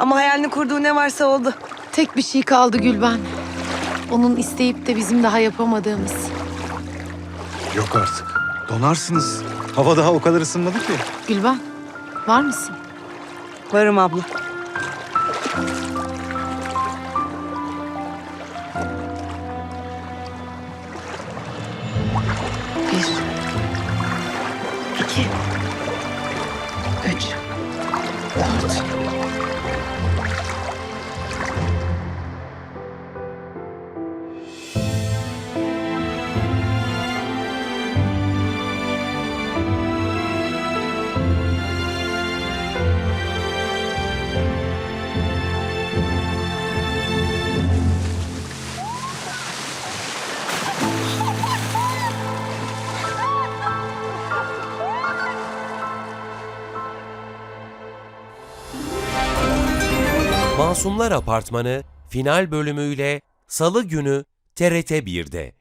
Ama hayalini kurduğu ne varsa oldu. Tek bir şey kaldı Gülben. Onun isteyip de bizim daha yapamadığımız. Yok artık. Donarsınız. Hava daha o kadar ısınmadı ki. Gülben, var mısın? Varım abla. Bir, iki, üç, dört. Masumlar Apartmanı final bölümüyle Salı günü TRT 1'de.